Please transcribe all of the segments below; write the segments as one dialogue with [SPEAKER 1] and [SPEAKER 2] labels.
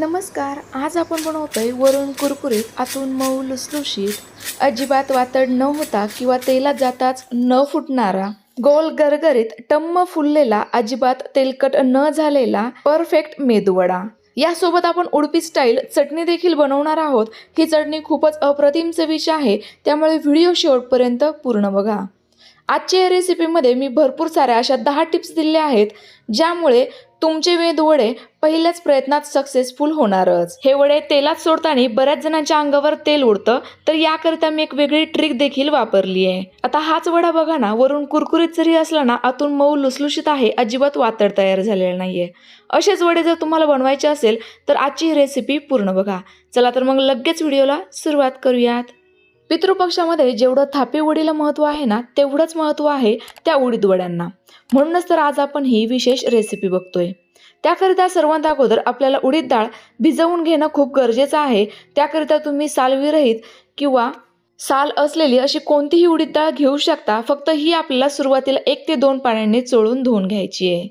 [SPEAKER 1] नमस्कार आज आपण बनवतोय वरून कुरकुरीत आतून मऊ लुसलुशीत अजिबात वातड न होता किंवा तेलात जाताच न फुटणारा गोल गरगरीत टम्म फुललेला अजिबात तेलकट न झालेला परफेक्ट मेदूवडा. यासोबत आपण उडपी स्टाईल चटणी देखील बनवणार आहोत. ही चटणी खूपच अप्रतिम चविष आहे त्यामुळे व्हिडिओ शेवटपर्यंत पूर्ण बघा. आजच्या या रेसिपीमध्ये मी भरपूर साऱ्या अशा दहा टिप्स दिल्या आहेत ज्यामुळे तुमचे वेद वडे पहिल्याच प्रयत्नात सक्सेसफुल होणारच. हे वडे तेलात सोडताना बऱ्याच जणांच्या अंगावर तेल उडतं तर याकरिता मी एक वेगळी ट्रिक देखील वापरली आहे. आता हाच वडा बघा ना वरून कुरकुरीत जरी असला ना आतून मऊ लुसलुशीत आहे अजिबात वातड तयार झालेलं नाहीये. असेच वडे जर तुम्हाला बनवायचे असेल तर आजची रेसिपी पूर्ण बघा. चला तर मग लगेच व्हिडिओला सुरुवात करूयात. पितृपक्षामध्ये जेवढं थापी उडीला महत्त्व आहे ना तेवढंच महत्त्व आहे त्या उडीद वड्यांना म्हणूनच तर आज आपण ही विशेष रेसिपी बघतोय. त्याकरिता सर्वांत अगोदर आपल्याला उडीद डाळ भिजवून घेणं खूप गरजेचं आहे. त्याकरिता तुम्ही सालविरहित किंवा साल असलेली अशी कोणतीही उडीद डाळ घेऊ शकता. फक्त ही आपल्याला सुरुवातीला एक ते दोन पाण्याने चोळून धुवून घ्यायची आहे.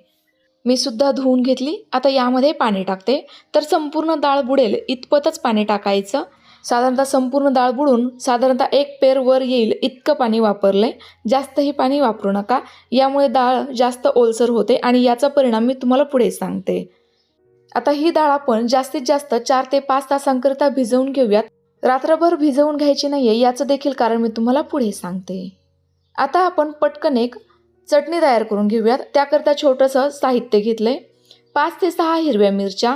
[SPEAKER 1] मी सुद्धा धुवून घेतली. आता यामध्ये पाणी टाकते. तर संपूर्ण डाळ बुडेल इतपतच पाणी टाकायचं. साधारणतः संपूर्ण डाळ बुडून साधारणतः एक पेर वर येईल इतकं पाणी वापरलंय. जास्तही पाणी वापरू नका. यामुळे डाळ जास्त ओलसर होते आणि याचा परिणाम मी तुम्हाला पुढे सांगते. आता ही डाळ आपण जास्तीत जास्त चार ते पाच तासांकरिता भिजवून घेऊयात. रात्रभर भिजवून घ्यायची नाहीये याचं देखील कारण मी तुम्हाला पुढे सांगते. आता आपण पटकन एक चटणी तयार करून घेऊयात. त्याकरता छोटंसं साहित्य घेतलंय. पाच ते सहा हिरव्या मिरच्या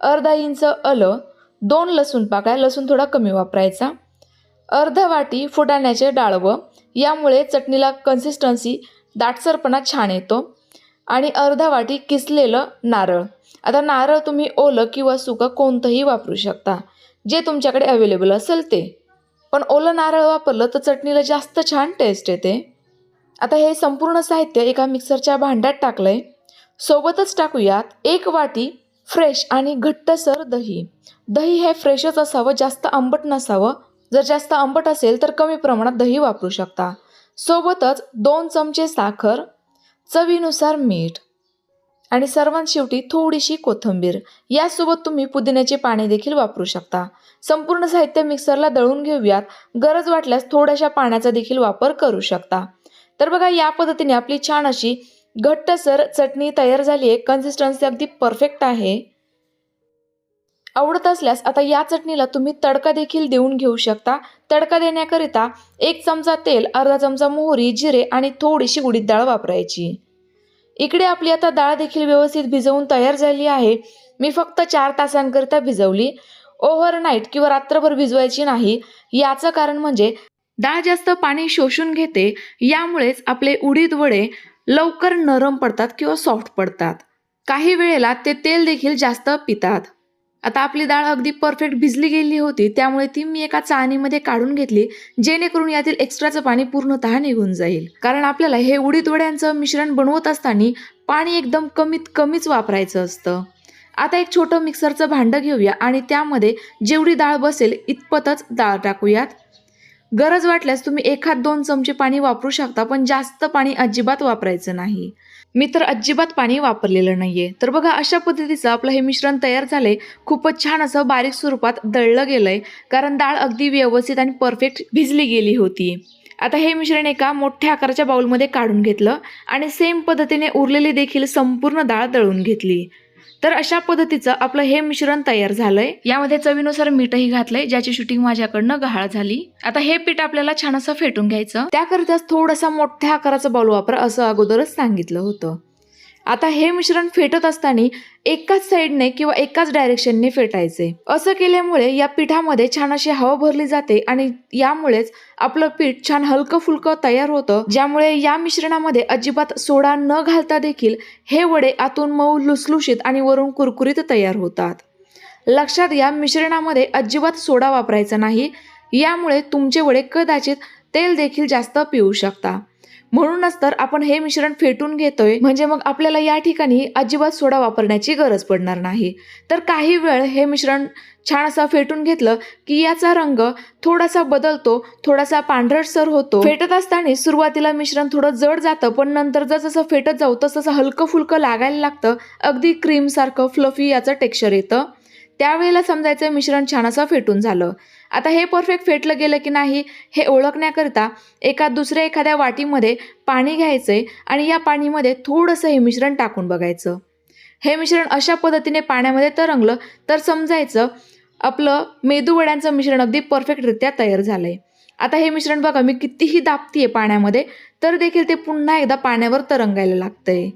[SPEAKER 1] अर्धा इंच अलं दोन लसूण पाकळ्या लसूण थोडा कमी वापरायचा. अर्धा वाटी फुटाण्याचे डाळवं यामुळे चटणीला कन्सिस्टन्सी दाटसरपणा छान येतो. आणि अर्धा वाटी किसलेलं नारळ. आता नारळ तुम्ही ओलं किंवा सुकं कोणतंही वापरू शकता. जे तुमच्याकडे अवेलेबल असेल ते. पण ओलं नारळ वापरलं तर चटणीला जास्त छान टेस्ट येते. आता हे संपूर्ण साहित्य एका मिक्सरच्या भांड्यात टाकलं आहे सोबतच टाकूयात एक वाटी फ्रेश आणि घट्टसर दही. दही हे फ्रेशच असावं जास्त आंबट नसावं. जर जास्त आंबट असेल तर कमी प्रमाणात दही वापरू शकता. सोबतच दोन चमचे साखर चवीनुसार मीठ आणि सर्वात शेवटी थोडीशी कोथिंबीर. यासोबत तुम्ही पुदिन्याचे पाणी देखील वापरू शकता. संपूर्ण साहित्य मिक्सरला दळून घेऊयात. गरज वाटल्यास थोड्याशा पाण्याचा देखील वापर करू शकता. तर बघा या पद्धतीने आपली छान अशी घट्टसर चटणी तयार झाली आहे. कन्सिस्टन्सी अगदी परफेक्ट आहे. आवडत असल्यास आता या चटणीला तुम्ही तडका देखील देऊन घेऊ शकता. तडका देण्याकरिता एक चमचा तेल अर्धा चमचा मोहरी जिरे आणि थोडीशी उडीद डाळ वापरायची. इकडे आपली आता डाळ देखील व्यवस्थित भिजवून तयार झाली आहे. मी फक्त चार तासांकरिता भिजवली. ओव्हरनाईट किंवा रात्रभर भिजवायची नाही. याचं कारण म्हणजे डाळ जास्त पाणी शोषून घेते. यामुळेच आपले उडीद वडे लवकर नरम पडतात किंवा सॉफ्ट पडतात. काही वेळेला ते तेल देखील जास्त पितात. आता आपली डाळ अगदी परफेक्ट भिजली गेली होती त्यामुळे ती मी एका चाळणीमध्ये काढून घेतली जेणेकरून यातील एक्स्ट्राचं पाणी पूर्णतः निघून जाईल. कारण आपल्याला हे उडीद वड्यांचं मिश्रण बनवत असताना पाणी एकदम कमीत कमीच वापरायचं असतं. आता एक छोटं मिक्सरचं भांडं घेऊया आणि त्यामध्ये जेवढी डाळ बसेल इतपतच डाळ टाकूयात. गरज वाटल्यास तुम्ही एखाद दोन चमचे पाणी वापरू शकता पण जास्त पाणी अजिबात वापरायचं नाही. मी तर अजिबात पाणी वापरलेलं नाहीये. तर बघा अशा पद्धतीचं आपलं हे मिश्रण तयार झालंय. खूपच छान असं बारीक स्वरूपात दळलं गेलंय कारण डाळ अगदी व्यवस्थित आणि परफेक्ट भिजली गेली होती. आता हे मिश्रण एका मोठ्या आकाराच्या बाउलमध्ये काढून घेतलं आणि सेम पद्धतीने उरलेली देखील संपूर्ण डाळ दळून घेतली. तर अशा पद्धतीचं आपलं हे मिश्रण तयार झालंय. यामध्ये चवीनुसार मीठही घातलंय ज्याची शूटिंग माझ्याकडनं गहाळ झाली. आता हे पीठ आपल्याला छान असं फेटून घ्यायचं. त्याकरिताच थोडासा मोठ्या आकाराचा बाउल वापरा असं अगोदरच सांगितलं होतं. आता हे मिश्रण फेटत असताना एकाच साईडने किंवा एकाच डायरेक्शनने फेटायचे. असं केल्यामुळे या पिठामध्ये छान अशी हवा भरली जाते आणि यामुळेच आपलं पीठ छान हलकं फुलकं तयार होतं ज्यामुळे या मिश्रणामध्ये अजिबात सोडा न घालता देखील हे वडे आतून मऊ लुसलुशीत आणि वरून कुरकुरीत तयार होतात. लक्षात घ्या मिश्रणामध्ये अजिबात सोडा वापरायचा नाही. यामुळे तुमचे वडे कदाचित तेल देखील जास्त पिऊ शकता. म्हणूनच तर आपण हे मिश्रण फेटून घेतोय म्हणजे मग आपल्याला या ठिकाणी अजिबात सोडा वापरण्याची गरज पडणार नाही. तर काही वेळ हे मिश्रण छान असं फेटून घेतलं की याचा रंग थोडासा बदलतो थोडासा पांढरसर होतो. फेटत असताना सुरुवातीला मिश्रण थोडं जड जातं पण नंतर जसं फेटत जाऊ तसं हलकं फुलकं लागायला लागतं अगदी क्रीम सारखं फ्लफी याचं टेक्स्चर येतं. त्यावेळेला समजायचं मिश्रण छान असं फेटून झालं. आता हे परफेक्ट फेटलं गेलं की नाही हे ओळखण्याकरिता एका दुसऱ्या एखाद्या वाटीमध्ये पाणी घ्यायचं आहे आणि या पाणीमध्ये थोडंसं हे मिश्रण टाकून बघायचं. हे मिश्रण अशा पद्धतीने पाण्यामध्ये तरंगलं तर समजायचं आपलं मेदूवड्यांचं मिश्रण अगदी परफेक्टरित्या तयार झालं आहे आता हे मिश्रण बघा मी कितीही दाबतीये पाण्यामध्ये तर देखील ते पुन्हा एकदा पाण्यावर तरंगायला लागतंय.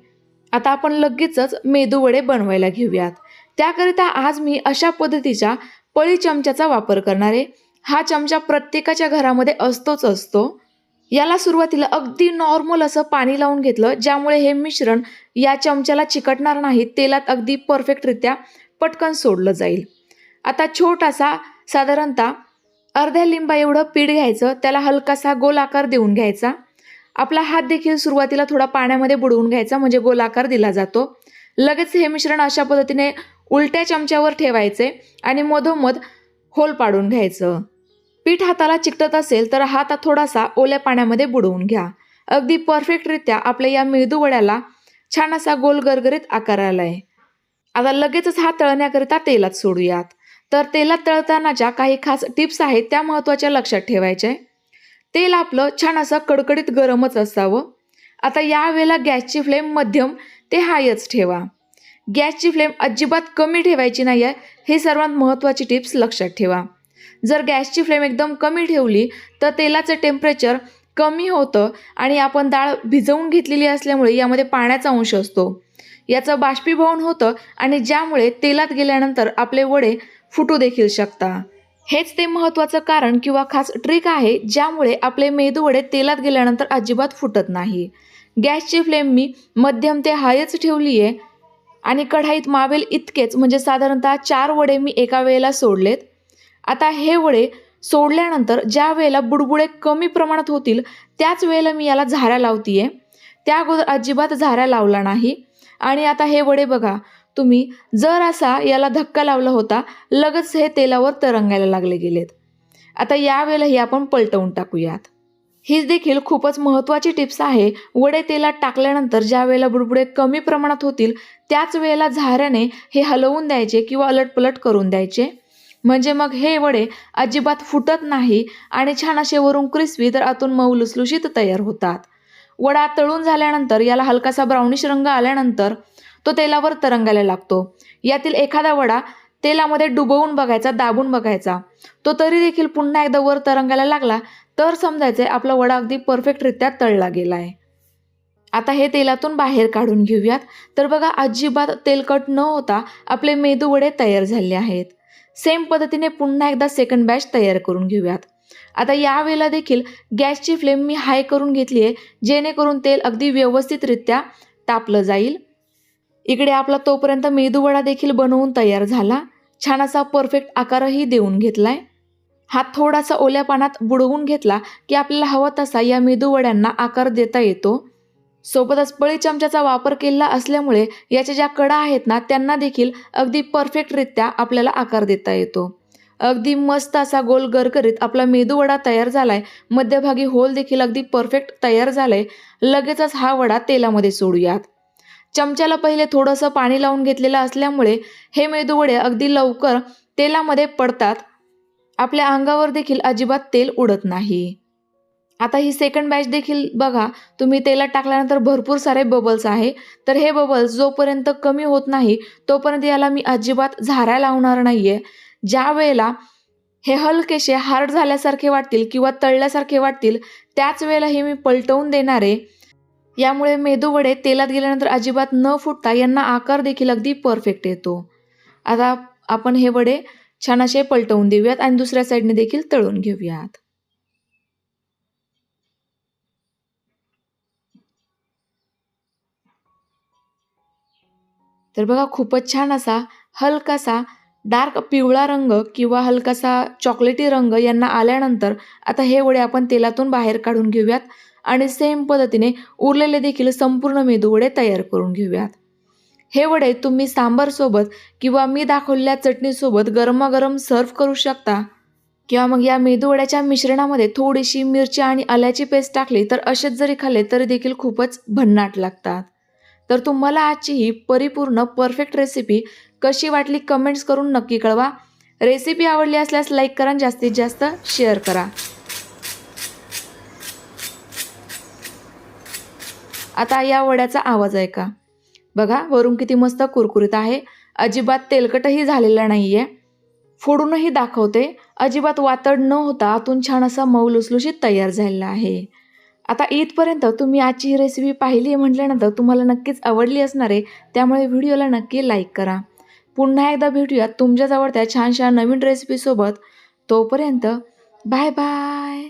[SPEAKER 1] आता आपण लगेचच मेदूवडे बनवायला घेऊयात. त्याकरिता आज मी अशा पद्धतीच्या पळी चमच्याचा वापर करणार आहे. हा चमचा प्रत्येकाच्या घरामध्ये असतोच असतो. याला सुरुवातीला अगदी नॉर्मल असं पाणी लावून घेतलं ज्यामुळे हे मिश्रण या चमच्याला चिकटणार नाही तेलात अगदी परफेक्टरित्या पटकन सोडलं जाईल. आता छोटासा साधारणतः अर्ध्या लिंबा एवढं पीठ घ्यायचं त्याला हलकासा गोल आकार देऊन घ्यायचा. आपला हात देखील सुरुवातीला थोडा पाण्यामध्ये बुडवून घ्यायचा म्हणजे गोल आकार दिला जातो. लगेच हे मिश्रण अशा पद्धतीने उलट्या चमच्यावर ठेवायचे आणि मधोमध होल पाडून घ्यायचं. पीठ हाताला चिकटत असेल तर हात थोडासा ओल्या पाण्यामध्ये बुडवून घ्या. अगदी परफेक्टरित्या आपल्या या मेदू वड्याला छान असा गोल गरगरीत आकार आला आहे आता लगेचच हा तळण्याकरिता तेलात सोडूयात. तर तेलात तळतानाच्या काही खास टिप्स आहेत त्या महत्त्वाच्या लक्षात ठेवायच्या आहे तेल आपलं छान असं कडकडीत गरमच असावं. आता यावेळेला गॅसची फ्लेम मध्यम ते हायच ठेवा. गॅसची फ्लेम अजिबात कमी ठेवायची नाही आहे हे सर्वात महत्त्वाची टिप्स लक्षात ठेवा. जर गॅसची फ्लेम एकदम कमी ठेवली तर तेलाचं टेम्परेचर कमी होतं आणि आपण डाळ भिजवून घेतलेली असल्यामुळे यामध्ये पाण्याचा अंश असतो. याचं बाष्पीभवन होतं आणि ज्यामुळे तेलात गेल्यानंतर आपले वडे फुटू देखील शकता. हेच ते महत्त्वाचं कारण किंवा खास ट्रिक आहे ज्यामुळे आपले मेदू वडे तेलात गेल्यानंतर अजिबात फुटत नाही. गॅसची फ्लेम मी मध्यम ते हायच ठेवली आहे आणि कढाईत मावेल इतकेच म्हणजे साधारणतः चार वडे मी एका वेळेला सोडलेत. आता हे वडे सोडल्यानंतर ज्या वेळेला बुडबुडे कमी प्रमाणात होतील त्याच वेळेला मी याला झाऱ्या लावतीये. त्या अगोदर अजिबात झाऱ्या लावला नाही. आणि आता हे वडे बघा तुम्ही जर असा याला धक्का लावला होता लगेच हे तेलावर तरंगायला लागले गेलेत. आता यावेळेलाही आपण पलटवून टाकूयात. हीच देखील खूपच महत्त्वाची टिप्स आहे. वडे तेलात टाकल्यानंतर ज्या वेळेला बुडबुडे कमी प्रमाणात होतील त्याच वेळेला झाऱ्याने हे हलवून द्यायचे किंवा अलटपलट करून द्यायचे. म्हणजे मग हे वडे अजिबात फुटत नाही आणि छान असे वरून क्रिस्पी तर आतून मऊ लुसलुशीत तयार होतात. वडा तळून झाल्यानंतर याला हलकासा ब्राउनिश रंग आल्यानंतर तो तेलावर तरंगायला लागतो. यातील एखादा वडा तेलामध्ये डुबवून बघायचा दाबून बघायचा. तो तरी देखील पुन्हा एकदा वर तरंगायला लागला तर समजायचं आपला वडा अगदी परफेक्टरित्या तळला गेला आहे आता हे तेलातून बाहेर काढून घेऊयात. तर बघा अजिबात तेलकट न होता आपले मेदू वडे तयार झाले आहेत. सेम पद्धतीने पुन्हा एकदा सेकंड बॅच तयार करून घेऊयात. आता यावेळेला देखील गॅसची फ्लेम मी हाय करून घेतली आहे जेणेकरून तेल अगदी व्यवस्थितरित्या तापलं जाईल. इकडे आपला तोपर्यंत मेदूवडा देखील बनवून तयार झाला. छान असा परफेक्ट आकारही देऊन घेतला आहे हात थोडासा ओल्या पाण्यात बुडवून घेतला की आपल्याला हवा तसा या मेदूवड्यांना आकार देता येतो. सोबतच पळी चमच्याचा वापर केलेला असल्यामुळे याच्या ज्या कडा आहेत ना त्यांना देखील अगदी परफेक्टरित्या आपल्याला आकार देता येतो. अगदी मस्त असा गोल गरगरीत आपला मेदूवडा तयार झालाय. मध्यभागी होल देखील अगदी परफेक्ट तयार झालाय. लगेचच हा वडा तेलामध्ये सोडूयात. चमच्याला पहिले थोडंसं पाणी लावून घेतलेलं असल्यामुळे हे मेदूवडे अगदी लवकर तेलामध्ये पडतात. आपल्या अंगावर देखील अजिबात तेल उडत नाही. आता ही सेकंड बॅच देखील बघा तुम्ही तेलात टाकल्यानंतर भरपूर सारे बबल्स आहे. तर हे बबल्स जोपर्यंत कमी होत नाही तोपर्यंत याला मी अजिबात झाऱ्या लावणार नाही आहे ज्या वेळेला हे हलकेसे हार्ड झाल्यासारखे वाटतील किंवा तळल्यासारखे वाटतील त्याच वेळेला हे मी पलटवून देणार. आहे यामुळे मेदूवडे तेलात गेल्यानंतर अजिबात न फुटता यांना आकार देखील अगदी परफेक्ट येतो. आता आपण हे वडे छान असे पलटवून देऊयात आणि दुसऱ्या साईडने देखील तळून घेऊयात. तर बघा खूपच छान असा हलकासा डार्क पिवळा रंग किंवा हलकासा चॉकलेटी रंग यांना आल्यानंतर आता हे वडे आपण तेलातून बाहेर काढून घेऊयात आणि सेम पद्धतीने उरलेले देखील संपूर्ण मेदू वडे तयार करून घेऊयात. हे वडे तुम्ही सांबारसोबत किंवा मी दाखवलेल्या चटणीसोबत गरमागरम सर्व्ह करू शकता. किंवा मग या मेदूवड्याच्या मिश्रणामध्ये थोडीशी मिरची आणि आल्याची पेस्ट टाकली तर असेच जरी खाल्ले तरी देखील खूपच भन्नाट लागतात. तर तुम्हाला आजची ही परिपूर्ण परफेक्ट रेसिपी कशी वाटली कमेंट्स करून नक्की कळवा. रेसिपी आवडली असल्यास लाईक करा जास्तीत जास्त शेअर करा. आता या वड्याचा आवाज ऐका. बघा वरून किती मस्त कुरकुरीत आहे. अजिबात तेलकटही झालेलं नाही आहे फोडूनही दाखवते. अजिबात वातड न होता आतून छान असा मऊ लुसलुशीत तयार झालेला आहे. आता इथपर्यंत तुम्ही आजची ही रेसिपी पाहिली आहे म्हटल्यानंतर तुम्हाला नक्कीच आवडली असणार आहे. त्यामुळे व्हिडिओला नक्की लाईक करा. पुन्हा एकदा भेटूयात तुमच्याच आवडत्या छानशा नवीन रेसिपीसोबत तोपर्यंत बाय बाय